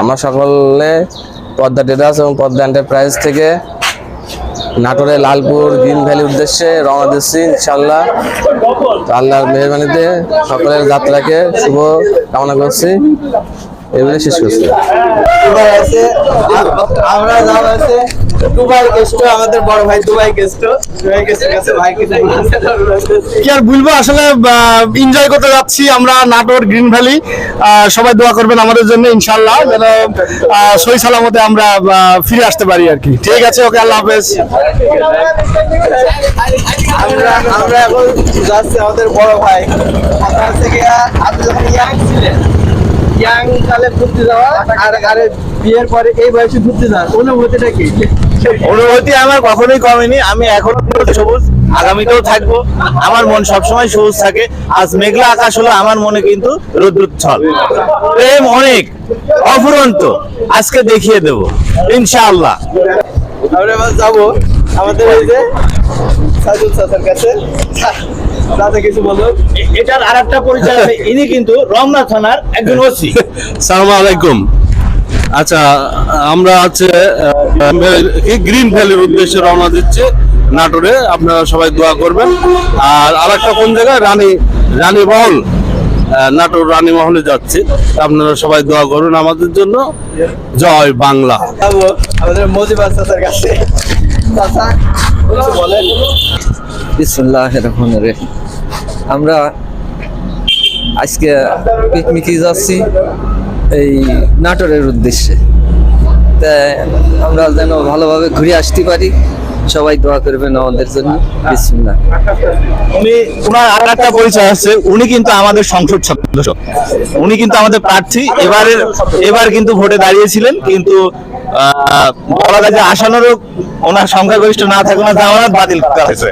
আমরা সকলে পদ্মা ট্রেডার্স এবং পদ্মা এন্টারপ্রাইজ থেকে নাটোরে লালপুর গ্রিন ভ্যালি উদ্দেশ্যে রওনা দিচ্ছি ইনশাল্লাহ আল্লাহর মেহরবানিতে সকলের যাত্রাকে শুভ কামনা করছি। এবারে শেষ করছি। আমরা দুবাই গেস্ট আমাদের বড় ভাই দুবাই গেস্ট দুবাই গেস্টের কাছে ভাই কি আর বলব আসলে এনজয় করতে যাচ্ছি আমরা নাটোর গ্রিন ভ্যালি। সবাই দোয়া করবেন আমাদের জন্য ইনশাল্লাহ যেন সহি সালামতে আমরা ফিরে আসতে পারি আর কি। ঠিক আছে ওকে আল্লাহ হাফেজ। আমরা আমরা এখন যাচ্ছি আমাদের বড় ভাই। আপনার থেকে আপনি যখন ইয়াং ছিলেন। ইয়াং কালে ঘুরতে যাওয়া আর আরে বিয়ের পরে এই বয়সে ঘুরতে যাওয়া অনুভূতিটা কি? অনুভূতি আমার কখনোই কমেনি আমি এখনও সবুজ আগামীতেও থাকব আমার মন সবসময় সবুজ থাকে আজ মেঘলা আকাশ হলো আমার মনে কিন্তু রুদ্রোচ্ছল। প্রেম অনেক অফুরন্ত আজকে দেখিয়ে দেব ইনশাআল্লাহ। আমরা এবার যাব আমাদের এই যে সাজুল চাচার কাছে। চাচা কিছু বলুন এটার আর একটা পরিচয় আছে ইনি কিন্তু রমনা থানার একজন ওসি। সালাম আলাইকুম। আচ্ছা আমরা আছে গ্রিন ভ্যালির উদ্দেশ্যে রওনা দিচ্ছি নাটোরে। আপনারা সবাই দোয়া করবেন। আর আরেকটা কোন জায়গায়? রানী রানী মহল। নাটোর রানী মহলে যাচ্ছি। আপনারা সবাই দোয়া করুন আমাদের জন্য। জয় বাংলা। আমাদের মজিবার চাচার কাছে। বিসমুল্লাহ রহমান রহিম। আমরা আজকে পিকনিকে যাচ্ছি এই নাটোরের উদ্দেশ্যে। তা আমরা যেন ভালোভাবে ঘুরে আসতে পারি, সবাই দোয়া করবেন আমাদের জন্য। বিসমুল্লাহ। উনি আর একটা পরিচয় আছে, উনি কিন্তু আমাদের সংসদ সদস্য। উনি কিন্তু আমাদের প্রার্থী, এবারের, এবার কিন্তু ভোটে দাঁড়িয়েছিলেন, কিন্তু বলা যায় যে আসানোরও ওনার সংখ্যাগরিষ্ঠ না থাকে না জামানত বাতিল করা হয়েছে।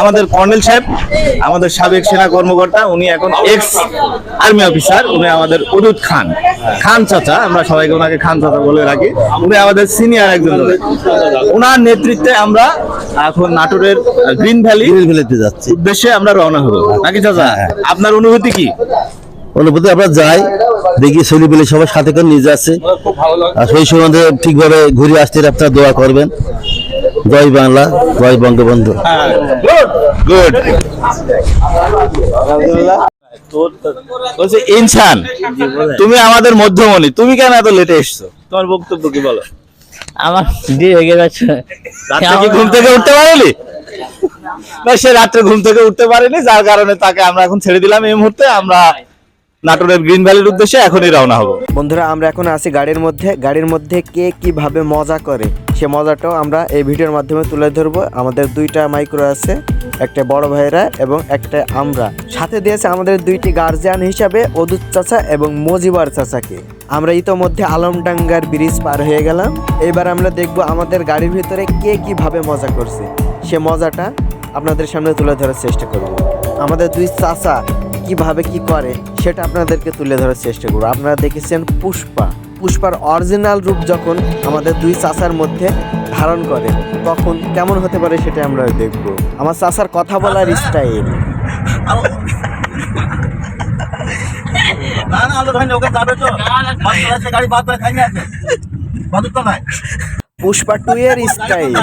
আমাদের কর্নেল সাহেব আমাদের সাবেক সেনা কর্মকর্তা উনি এখন এক্স আর্মি অফিসার উনি আমাদের উদুদ খান খান চাচা আমরা সবাইকে ওনাকে খান চাচা বলে রাখি উনি আমাদের সিনিয়র একজন। ওনার নেতৃত্বে আমরা এখন নাটোরের গ্রিন ভ্যালি গ্রিন ভ্যালিতে যাচ্ছি উদ্দেশ্যে আমরা রওনা হব নাকি চাচা আপনার অনুভূতি কি অনুভূতি আমরা যাই দেখি ছেলেপিলে সবার সাথে করে নিয়ে যাচ্ছে আর সেই সময় ঠিকভাবে ঘুরে আসতে আপনারা দোয়া করবেন। জয় বাংলা জয় বঙ্গবন্ধু। গুড বলছে ইনসান তুমি আমাদের মধ্যমণি তুমি কেন এত লেটে এসছো? তোমার বক্তব্য কি বলো? আমার হয়ে গেছে। রাত্রে কি ঘুম থেকে উঠতে পারেনি? না সে রাত্রে ঘুম থেকে উঠতে পারেনি যার কারণে তাকে আমরা এখন ছেড়ে দিলাম এই মুহূর্তে। আমরা নাটোরের গ্রিন ভ্যালির উদ্দেশ্যে এখনই রওনা হব। বন্ধুরা, আমরা এখন আছি গাড়ির মধ্যে। গাড়ির মধ্যে কে কীভাবে মজা করে, সে মজাটাও আমরা এই ভিডিওর মাধ্যমে তুলে ধরবো। আমাদের দুইটা মাইক্রো আছে একটা বড় ভাইরা এবং একটা আমরা। সাথে দিয়েছে আমাদের দুইটি গার্জিয়ান হিসাবে অদুত চাচা এবং মজিবার চাচাকে। আমরা ইতোমধ্যে আলমডাঙ্গার ব্রিজ পার হয়ে গেলাম। এবার আমরা দেখব আমাদের গাড়ির ভিতরে কে কীভাবে মজা করছে। সে মজাটা আপনাদের সামনে তুলে ধরার চেষ্টা করব। আমাদের দুই চাচা কীভাবে কি করে সেটা আপনাদেরকে তুলে ধরার চেষ্টা করব। আপনারা দেখেছেন পুষ্পা। পুষ্পার অরিজিনাল রূপ যখন আমাদের দুই চাচার মধ্যে ধারণ করে তখন কেমন হতে পারে সেটা আমরা দেখব। আমার চাচার কথা বলার স্টাইল পুষ্পা টু এর স্টাইল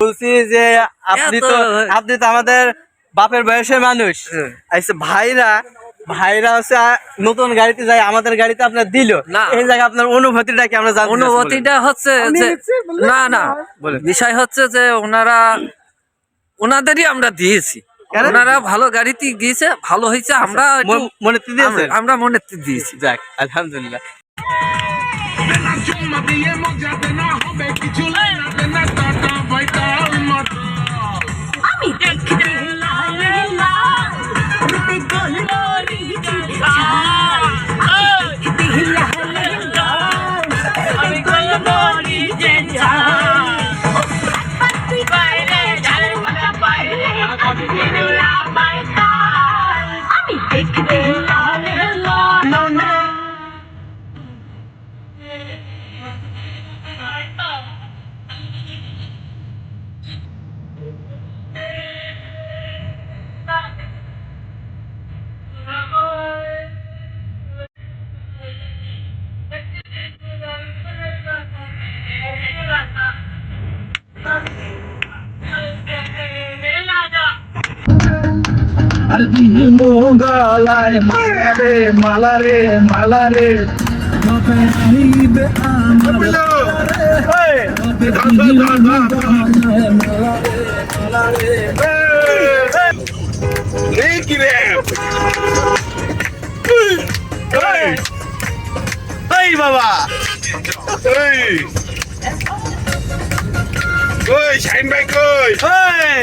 বলছি যে আপনি তো আপনি তো আমাদের বাপের বয়সের মানুষ। আচ্ছা ভাইরা ভাইরা হচ্ছে নতুন গাড়িতে যায় আমাদের গাড়িতে আপনার দিল। না। এই জায়গায় আপনার অনুভূতিটা কি আমরা বলুন। অনুভূতিটা হচ্ছে যে না না। বিষয় হচ্ছে যে ওনারা ওনাদেরই আমরা দিয়েছি? ওনারা ভালো গাড়িতে দিয়েছে ভালো হয়েছে আমরা একটু- মন-? আমরা- মনে দিয়েছি। যাক আলহামদুলিল্লাহ। আমি মঙ্গলায় মালারে মালারে মালারে আমার এই বাবা এই কই শাইন ভাই কই? এই।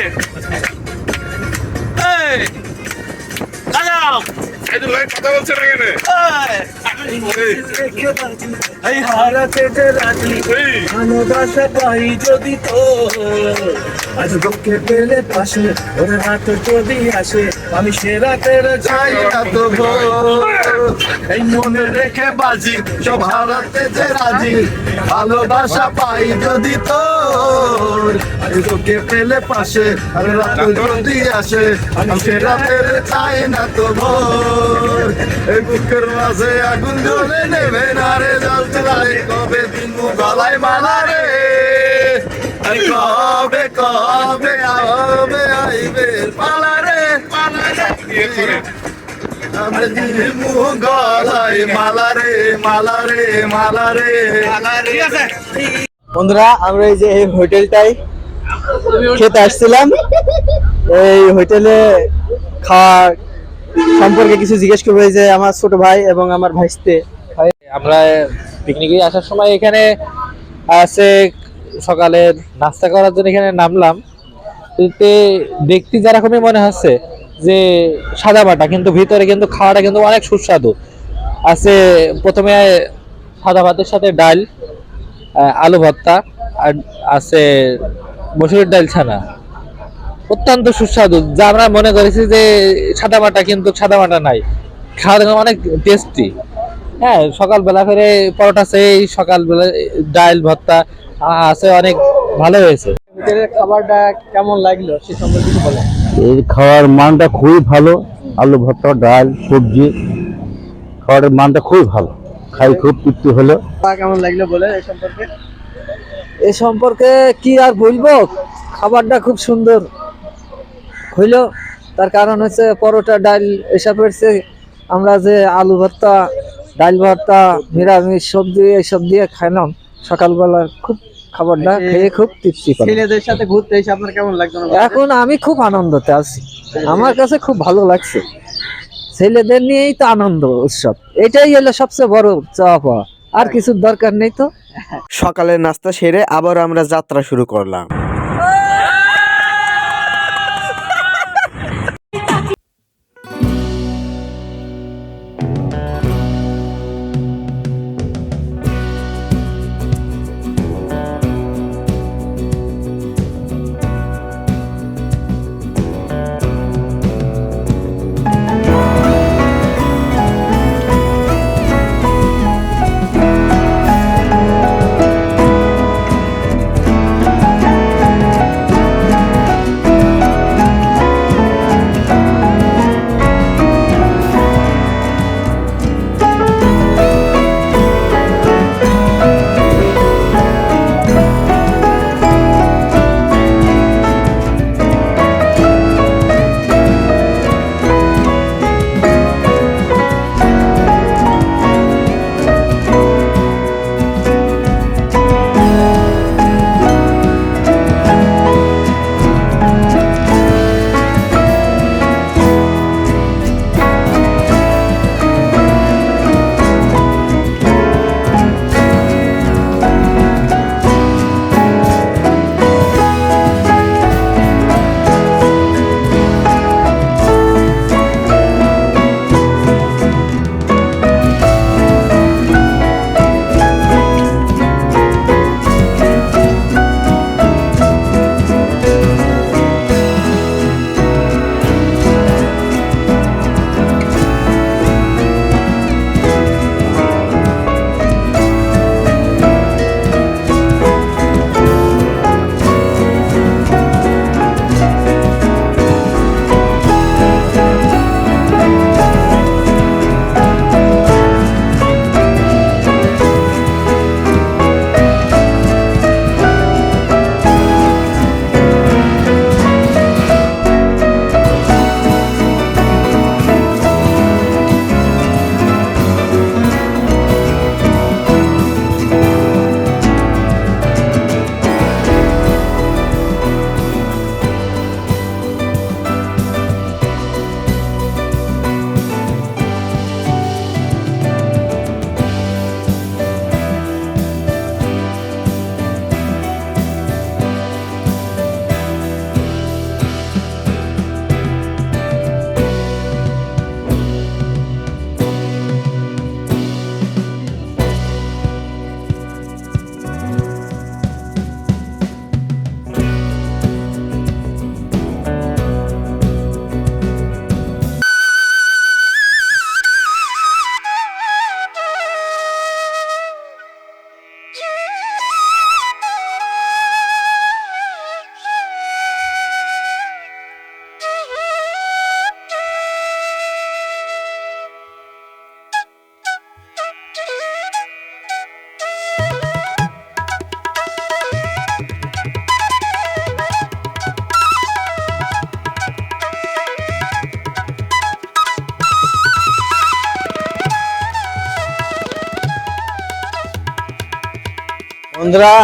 এই। দাঁড়াও। সাইদুল ভাই কথা বলছে না কেন? এই। হারাতে যে রাজি ভালোবাসা যদি তো আজ তোকে পেলে পাশে ওর হাত যদি আসে আমি সে রাতের চাই না তো এই মনে রেখে বাজি, সব হারাতে যে রাজি, ভালোবাসা পাই যদি তোর। আজ তোকে পেলে পাশে, আর রাত যদি আসে, আমি সে রাতের চাই না তো ভোর এই বুকের মাঝে আগুন জ্বলে নেবে না রে জল চলায় কবে দিন গলায় মালা রে? কবে কবে আবে, আইবে পালা বন্ধুরা, আমরা এই যে এই হোটেলটাই খেতে আসছিলাম। এই হোটেলে খাওয়া সম্পর্কে কিছু জিজ্ঞেস করব, এই যে আমার ছোট ভাই এবং আমার ভাইস্তে। আমরা পিকনিকে আসার সময় এখানে আছে সকালের নাস্তা করার জন্য এখানে নামলাম। দেখতে যেরকমই মনে হচ্ছে যে সাদা বাটা, কিন্তু ভিতরে কিন্তু খাওয়াটা কিন্তু অনেক সুস্বাদু। আছে প্রথমে সাদা ভাতের সাথে ডাল আলু ভর্তা, আর আছে মসুরের ডাল ছানা। অত্যন্ত সুস্বাদু। যা আমরা মনে করেছি যে সাদা বাটা কিন্তু সাদা বাটা নাই। খাওয়া দাওয়া অনেক টেস্টি হ্যাঁ সকালবেলা করে পরোটা সেই সকালবেলা ডাল, ভর্তা আছে অনেক ভালো হয়েছে। খাবারটা কেমন লাগল সে সম্পর্কে বলেন। এর খাওয়ার মানটা খুবই ভালো। আলু ভর্তা ডাল সবজি খাওয়ার মানটা খুবই ভালো। খাই খুব তৃপ্তি হলো। কেমন লাগল বলে এই সম্পর্কে? এ সম্পর্কে কি আর বলব? খাবারটা খুব সুন্দর হইল। তার কারণ হচ্ছে পরোটা ডাল এসবের আমরা যে আলু ভর্তা ডাল ভর্তা নিরামিষ সবজি এইসব দিয়ে খাইলাম। সকালবেলা খুব খাবারটা খেয়ে খুব তৃপ্তি পেলাম ছেলেদের সাথে ঘুরতে এসে আপনার কেমন লাগল এখন আমি খুব আনন্দতে আছি। আমার কাছে খুব ভালো লাগছে। ছেলেদের নিয়েই তো আনন্দ উৎসব। এটাই হলো সবচেয়ে বড় চাওয়া পাওয়া। আর কিছুর দরকার নেই তো। সকালের নাস্তা সেরে আবার আমরা যাত্রা শুরু করলাম।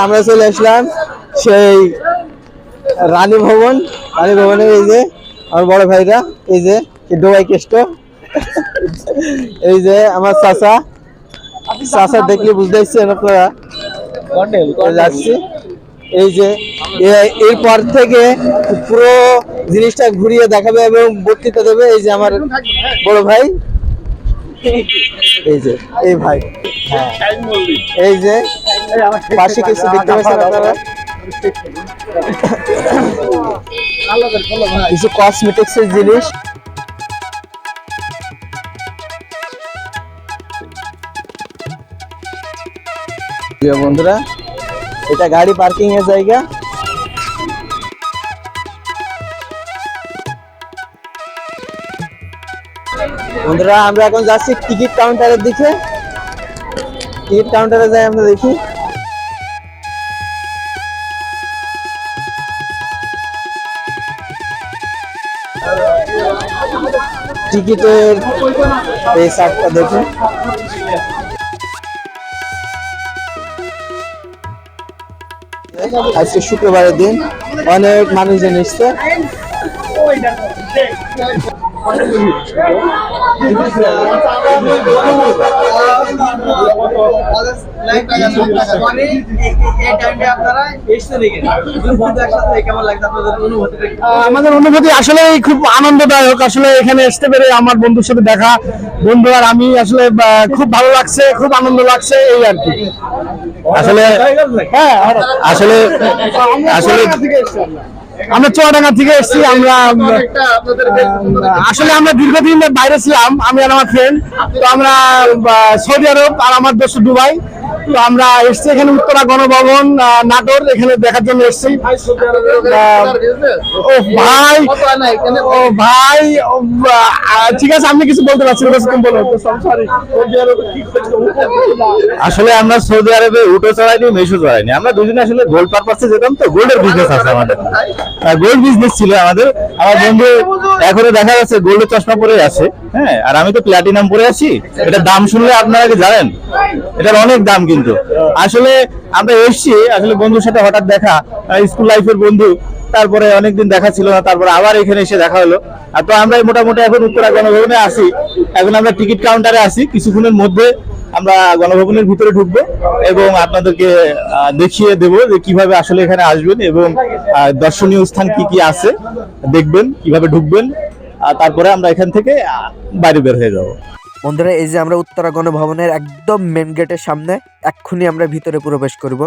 আমরা চলে আসলাম সেই রানী ভবন, রানী ভবনে এই যে আমার বড় ভাইরা, এই যে ডোবাই কেষ্ট, এই যে আমার চাচা। চাচা দেখলে পারছেন আপনারা। যাচ্ছি এই যে এরপর থেকে পুরো জিনিসটা ঘুরিয়ে দেখাবে এবং বক্তৃতা দেবে এই যে আমার বড় ভাই। এই যে, এই ভাই হ্যাঁ। এই যে, পাশে কিছু দেখতে পাচ্ছেন আপনারা? কিছু কসমেটিক্স এর জিনিস বন্ধুরা, এটা গাড়ি পার্কিং এর জায়গা। বন্ধুরা, আমরা এখন যাচ্ছি টিকিট কাউন্টারের দিকে। টিকিট কাউন্টারে যাই আমরা দেখি। টিকিটের এই চার্টটা দেখুন। আজকে শুক্রবারের দিন, অনেক মানুষজন এসছে। আমাদের অনুভূতি আসলে খুব আনন্দদায়ক। আসলে এখানে আসতে পেরে আমার বন্ধুর সাথে দেখা, বন্ধু আর আমি আসলে খুব ভালো লাগছে, খুব আনন্দ লাগছে, এই আর কি। আসলে হ্যাঁ আসলে আসলে আমরা চুয়াডাঙ্গা থেকে এসেছি আমরা আসলে আমরা দীর্ঘদিন বাইরে ছিলাম আমি আর আমার ফ্রেন্ড তো আমরা সৌদি আরব আর আমার দেশ দুবাই। তো আমরা এসেছি এখানে উত্তরা গণভবন নাটোর এখানে দেখার জন্য এসেছি। ও ভাই ও ভাই ঠিক আছে আমি কিছু বলতে পারছি আসলে আমরা সৌদি আরবে উটো চড়াইনি মেশো চড়াইনি আমরা দুজনে আসলে গোল্ড পারপাসে যেতাম তো গোল্ডের বিজনেস আছে আমাদের। গোল্ড বিজনেস ছিল আমাদের। আমার বন্ধু এখনও দেখা যাচ্ছে গোল্ডের চশমা পরে আছে। হ্যাঁ আর আমি তো প্লাটিনাম পরে আছি। এটা দাম শুনলে আপনারা কি জানেন? এটার অনেক দাম কিন্তু। আসলে আমরা এসছি আসলে বন্ধুর সাথে হঠাৎ দেখা স্কুল লাইফের বন্ধু। তারপরে অনেকদিন দেখা ছিল না তারপরে আবার এখানে এসে দেখা হলো। আর তো আমরা মোটামুটি এখন উত্তরা গণভবনে আসি এখন আমরা টিকিট কাউন্টারে আছি কিছুক্ষণের মধ্যে। আমরা গণভবনের ভিতরে ঢুকবো এবং আপনাদেরকে দেখিয়ে দেব যে কীভাবে আসলে এখানে আসবেন এবং দর্শনীয় স্থান কি কি আছে। দেখবেন, কীভাবে ঢুকবেন তারপরে আমরা এখান থেকে বাইরে বের হয়ে যাব। বন্ধুরা, এই যে আমরা উত্তরা গণভবনের একদম মেন গেটের সামনে, এক্ষুনি আমরা ভিতরে প্রবেশ করব।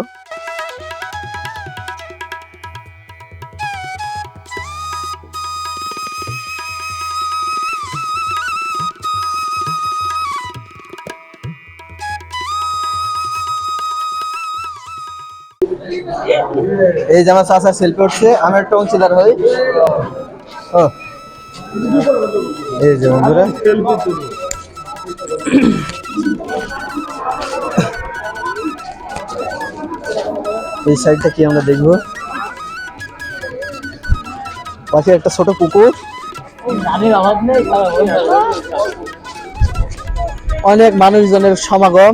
এই যে আমার চাচা সেলফি উঠছে, আমি একটা অংশীদার হই। ও। এই যে বন্ধুরা। এই সাইডটা কি আমরা দেখব? পাশে একটা ছোট পুকুর। অনেক মানুষজনের সমাগম।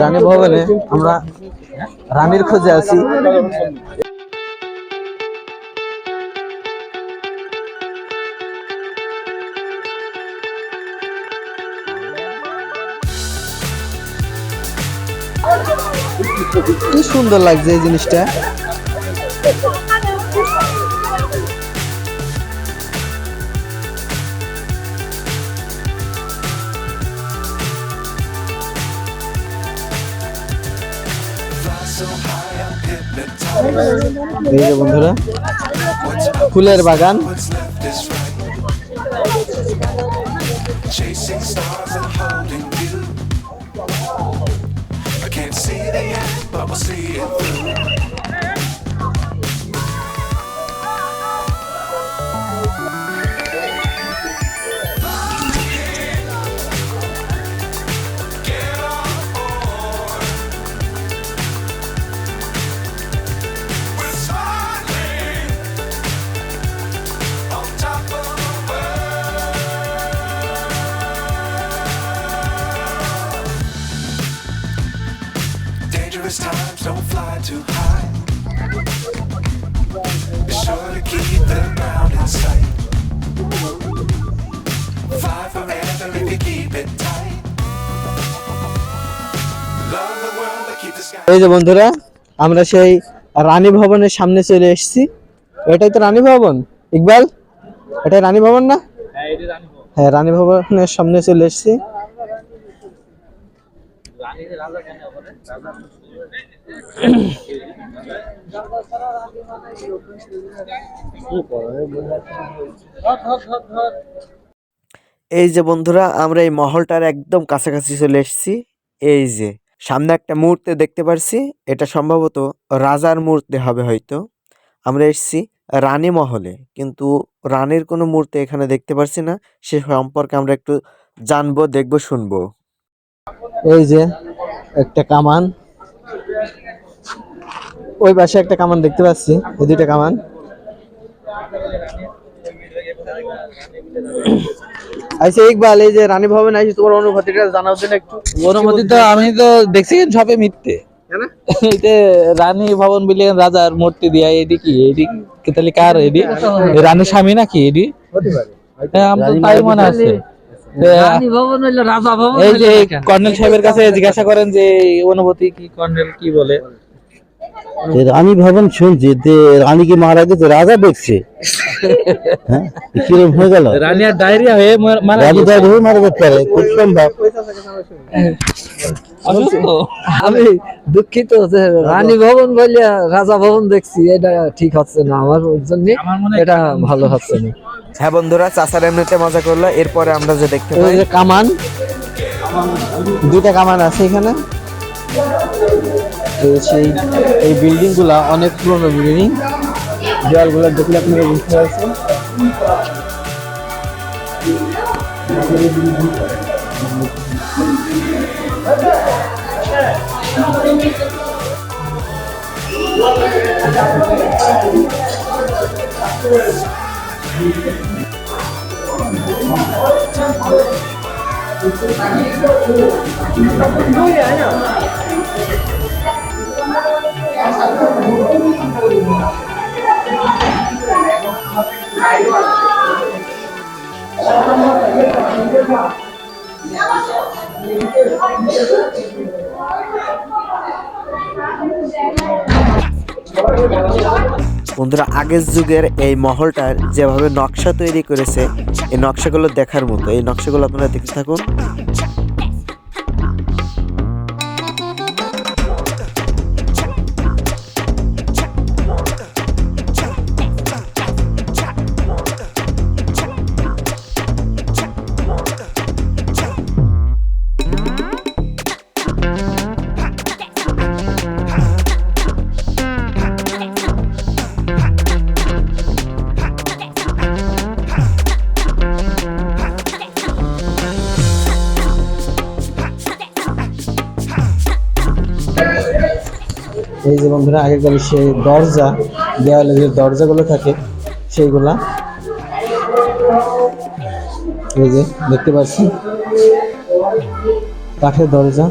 রানী ভবনে আমরা রানীর খোঁজে আছি। কি সুন্দর লাগছে এই জিনিসটা। এই যে বন্ধুরা ফুলের বাগান। এই যে বন্ধুরা আমরা সেই রানী ভবনের সামনে চলে এসেছি। এটাই তো রানী ভবন? ইকবাল এটাই রানী ভবন না? হ্যাঁ রানী ভবনের সামনে চলে এসেছি। এই যে বন্ধুরা আমরা এই মহলটার একদম কাছাকাছি চলে এসেছি। এই যে সামনে একটা মুহূর্তে দেখতে পারছি, এটা সম্ভবত রাজার মূর্তি হবে হয়তো। আমরা এসেছি রানী মহলে, কিন্তু রানীর কোনো মূর্তি এখানে দেখতে পারছি না। সে সম্পর্কে আমরা একটু জানব, দেখব, শুনব। এই যে একটা কামান। ওই পাশে একটা কামান দেখতে পাচ্ছি, এই দুইটা কামান। আচ্ছা ইকবাল এই যে রানী ভবন আইছি তোমার অনুভূতিটা জানাও দিন একটু। অনুমতি তো আমি তো দেখছি সবে মিথ্যে। রানী ভবন বলি রাজার মূর্তি দিয়া এডি কি? এডি কি তাহলে কার এডি রানীর স্বামী নাকি এডি হ্যাঁ তাই মনে আছে। রানী এই যে কর্নেল সাহেবের কাছে জিজ্ঞাসা করেন যে অনুভূতি কি কর্নেল কি বলে? রানী ভবন শুনছি যে রানীকে মারা গেছে রাজা দেখছে। হ্যাঁ কিরম হয়ে গেল? রানী আর ডায়রিয়া হয়ে মার- রানী গিয়েছে। হয়ে মারা যেতে পারে খুব সম্ভব। আমি দুঃখিত যে রানী ভবন বলে রাজা ভবন দেখছি এটা ঠিক হচ্ছে না আমার জন্য এটা ভালো হচ্ছে না। হ্যাঁ বন্ধুরা চাচার এমনিতে মজা করল এরপরে আমরা যে দেখতে পাই যে কামান। দুইটা কামান আছে এখানে। সেই এই বিল্ডিংগুলা অনেক পুরনো বিল্ডিং। দেওয়ালগুলা দেখলে আপনারা বুঝতে পারছেন। বন্ধুরা, আগের যুগের এই মহলটার যেভাবে নকশা তৈরি করেছে, এই নকশাগুলো দেখার মতো। এই নকশাগুলো আপনারা দেখতে থাকুন। বন্ধুরা আগেকার সেই দরজা, দেওয়ালে যে দরজাগুলো থাকে, সেইগুলা। এই যে দেখতে পাচ্ছি কাঠের দরজা।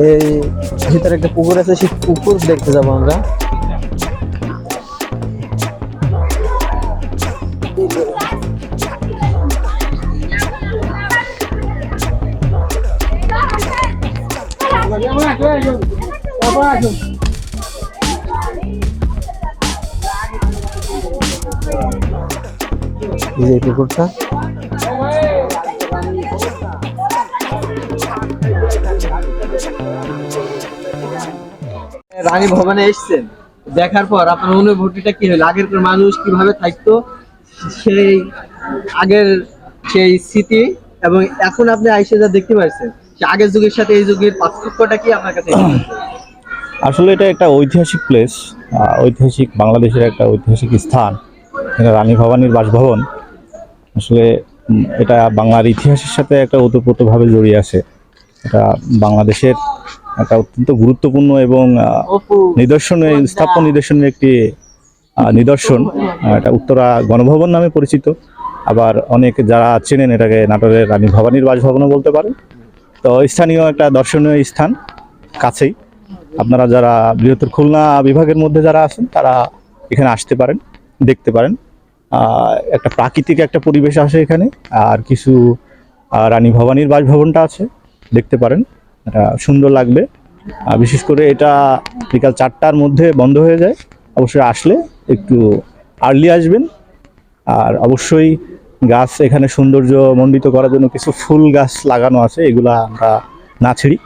এই ভিতরে একটা পুকুর আছে সেই পুকুর দেখতে যাব আমরা। এই পুকুরটা। রানী ভবনে এসেছেন। দেখার পর আপনার অনুভূতিটা কি হলো? আগের মানুষ কীভাবে থাকতো? সেই আগের সেই স্মৃতি এবং এখন আপনি আইসে যা দেখতে পাচ্ছেন আগের যুগের সাথে এই যুগের পার্থক্যটা কি আপনার কাছে? আসলে এটা একটা ঐতিহাসিক প্লেস ঐতিহাসিক বাংলাদেশের একটা ঐতিহাসিক স্থান। রানী ভবানীর বাসভবন। আসলে এটা বাংলার ইতিহাসের সাথে একটা ওতপ্রোতভাবে জড়িয়ে আছে। এটা বাংলাদেশের একটা অত্যন্ত গুরুত্বপূর্ণ এবং নিদর্শনের স্থাপন নিদর্শনের একটি নিদর্শন। এটা উত্তরা গণভবন নামে পরিচিত। আবার অনেক যারা চেনেন এটাকে নাটোরের রানী ভবানীর বাসভবনও বলতে পারেন। তো স্থানীয় একটা দর্শনীয় স্থান কাছেই। আপনারা যারা বৃহত্তর খুলনা বিভাগের মধ্যে যারা আছেন তারা এখানে আসতে পারেন দেখতে পারেন। একটা প্রাকৃতিক একটা পরিবেশ আসে এখানে। আর কিছু রানী ভবানীর বাসভবনটা আছে দেখতে পারেন। এটা সুন্দর লাগবে। আর বিশেষ করে এটা বিকাল চারটার মধ্যে বন্ধ হয়ে যায়। অবশ্যই আসলে একটু আর্লি আসবেন। আর অবশ্যই গাছ এখানে সৌন্দর্য মণ্ডিত করার জন্য কিছু ফুল গাছ লাগানো আছে এগুলা আমরা না ছিড়ি।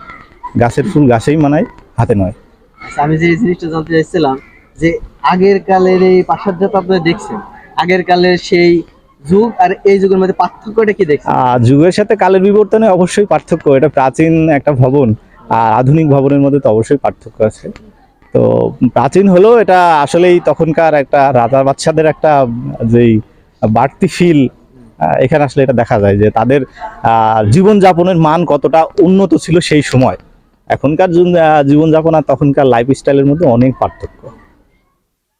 গাছের ফুল গাছেই মানাই হাতে নয়। আচ্ছা, আমি যে জিনিসটা জানতে চাইছিলাম যে আগের কালের এই প্রাসাদটা তো আপনারা দেখছেন। আগের কালের সেই যুগ আর এই যুগের মধ্যে পার্থক্যটা কি দেখছেন? যুগের সাথে কালের বিবর্তনে অবশ্যই পার্থক্য এটা প্রাচীন একটা ভবন আর আধুনিক ভবনের মধ্যে তো অবশ্যই পার্থক্য আছে। তো প্রাচীন হলেও এটা আসলেই তখনকার একটা রাজা বাচ্চাদের একটা যেই বাড়তি ফিল এখানে আসলে এটা দেখা যায় যে তাদের জীবনযাপনের মান কতটা উন্নত ছিল সেই সময়। এখনকার জীবনযাপন আর তখনকার লাইফ স্টাইলের মধ্যে অনেক পার্থক্য।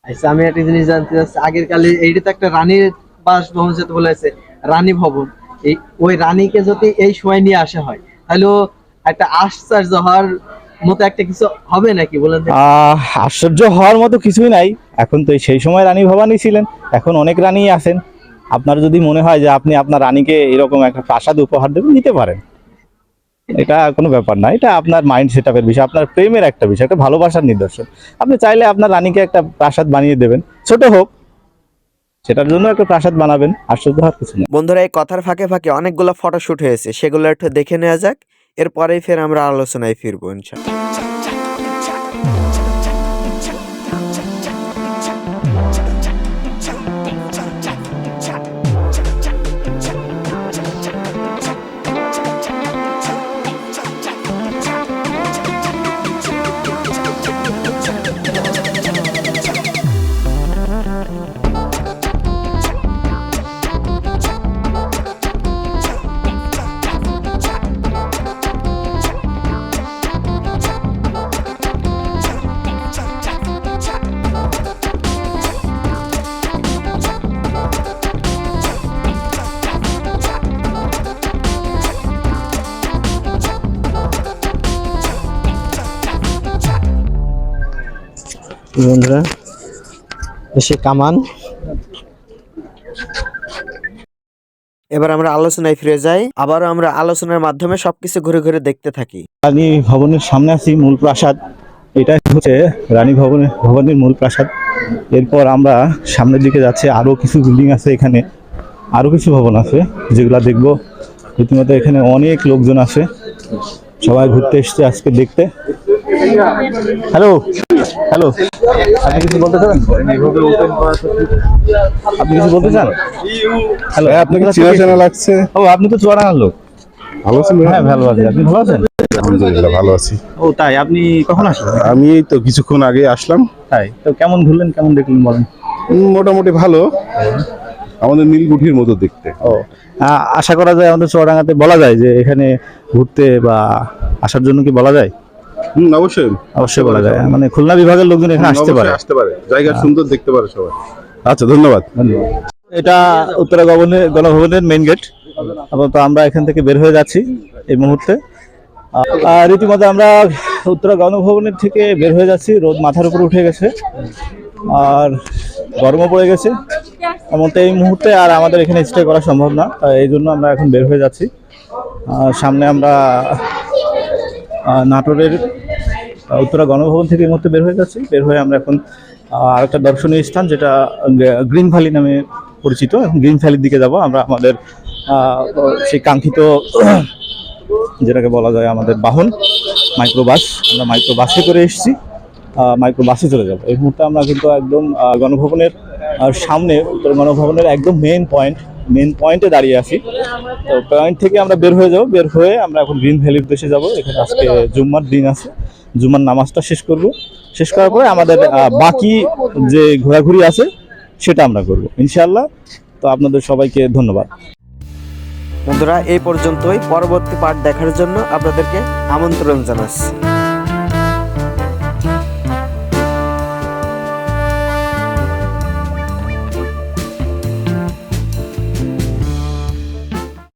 আচ্ছা আমি একটা জিনিস জানতে চাচ্ছি আগের কালে এইটা তো একটা রানীর বাসভবন যেতে বলেছে, রানী ভবন। এই ওই রানীকে যদি এই সময় নিয়ে আসা হয়, তাহলে একটা আশ্চর্য হওয়ার মতো একটা কিছু হবে নাকি বলেন আশ্চর্য হওয়ার মতো কিছুই নাই। এখন তো সেই সময় রানী ভবানী ছিলেন, এখন অনেক রানী আছেন। আপনার যদি মনে হয় যে আপনি আপনার রানীকে এরকম একটা প্রাসাদ উপহার দেবেন, নিতে পারেন। এটা কোনো ব্যাপার না, এটা আপনার মাইন্ড সেট আপের বিষয়, আপনার প্রেমের একটা বিষয়, একটা ভালোবাসার নিদর্শন। আপনি চাইলে আপনার রানীকে একটা প্রাসাদ বানিয়ে দেবেন, ছোট হোক সেটার জন্য একটা প্রাসাদ বানাবেন আশ্চর্য হওয়ার কিছু নেই বন্ধুরা, এই কথার ফাঁকে ফাঁকে অনেকগুলো ফটোশুট হয়েছে, সেগুলো একটু দেখে নেওয়া যাক, এরপরেই ফের আমরা আলোচনায় ফিরবো ইনশাল্লাহ বন্ধুরা এসে কামান। এবার আমরা আলোচনায় ফিরে যাই। আবারও আমরা আলোচনার মাধ্যমে সবকিছু ঘুরে ঘুরে দেখতে থাকি। রানী ভবনের সামনে আছি মূল প্রাসাদ। এটা হচ্ছে রানী ভবনের ভবনের মূল প্রাসাদ। এরপর আমরা সামনের দিকে যাচ্ছি আরও কিছু বিল্ডিং আছে এখানে। আরও কিছু ভবন আছে যেগুলা দেখব। রীতিমতো এখানে অনেক লোকজন আছে। সবাই ঘুরতে এসছে আজকে দেখতে। হ্যালো হ্যালো আপনি কিছু বলতে চান? আপনি কিছু বলতে চান? হ্যালো আপনাকে চেনা চেনা লাগছে। ও আপনি তো চুয়াডাঙ্গার লোক। ভালো আছেন হ্যাঁ ভালো আছি। আপনি ভালো আছেন? আলহামদুলিল্লাহ ভালো আছি। ও তাই? আপনি কখন আসলেন? আমি এই তো কিছুক্ষণ আগে আসলাম। তাই? তো কেমন ঘুরলেন? কেমন দেখলেন বলেন? মোটামুটি ভালো। আমাদের নীলকুঠির মতো দেখতে। ও আশা করা যায় আমাদের চুয়াডাঙ্গাতে বলা যায় যে এখানে ঘুরতে বা আসার জন্য কি বলা যায়? হুম অবশ্যই। অবশ্যই বলা যায়। মানে খুলনা বিভাগের লোকজন এখানে আসতে পারে। আসতে পারে। জায়গা সুন্দর দেখতে পারে সবাই। আচ্ছা ধন্যবাদ। এটা উত্তরা গভর্নের গণভবনের মেইন গেট আপাতত আমরা এখান থেকে বের হয়ে যাচ্ছি এই মুহূর্তে। আহ, রীতিমতো আমরা উত্তরা গণভবনের থেকে বের হয়ে যাচ্ছি। রোদ মাথার উপর উঠে গেছে। আর গরমও পড়ে গেছে। এমন তো এই মুহূর্তে আর আমাদের এখানে স্টে করা সম্ভব না। এই জন্য আমরা এখন বের হয়ে যাচ্ছি। আর সামনে আমরা নাটোরের উত্তরা গণভবন থেকে এই মুহূর্তে বের হয়ে যাচ্ছি বের হয়ে আমরা এখন আরেকটা দর্শনীয় স্থান যেটা গ্রিন ভ্যালি নামে পরিচিত। এখন গ্রিন ভ্যালির দিকে যাব আমরা। আমাদের সেই কাঙ্ক্ষিত, যেটাকে বলা যায় আমাদের বাহন, মাইক্রোবাস। আমরা মাইক্রোবাসে করে এসেছি। মাইক্রোবাসে চলে যাব। এই মুহূর্তে আমরা কিন্তু একদম গণভবনের সামনে উত্তর গণভবনের একদম মেন পয়েন্ট মেইন পয়েন্টে দাঁড়িয়ে আছি। তো পয়েন্ট থেকে আমরা বের হয়ে যাব। বের হয়ে আমরা এখন গ্রিন ভ্যালির দেশে যাব। এখানে আজকে জুম্মার দিন আছে। জুম্মার নামাজটা শেষ করব। শেষ করার পরে আমাদের বাকি যে ঘোরাঘুরি আছে, সেটা আমরা করব, ইনশাআল্লাহ। তো আপনাদের সবাইকে ধন্যবাদ। বন্ধুরা, এই পর্যন্তই। পরবর্তী পার্ট দেখার জন্য আপনাদেরকে আমন্ত্রণ জানাচ্ছি।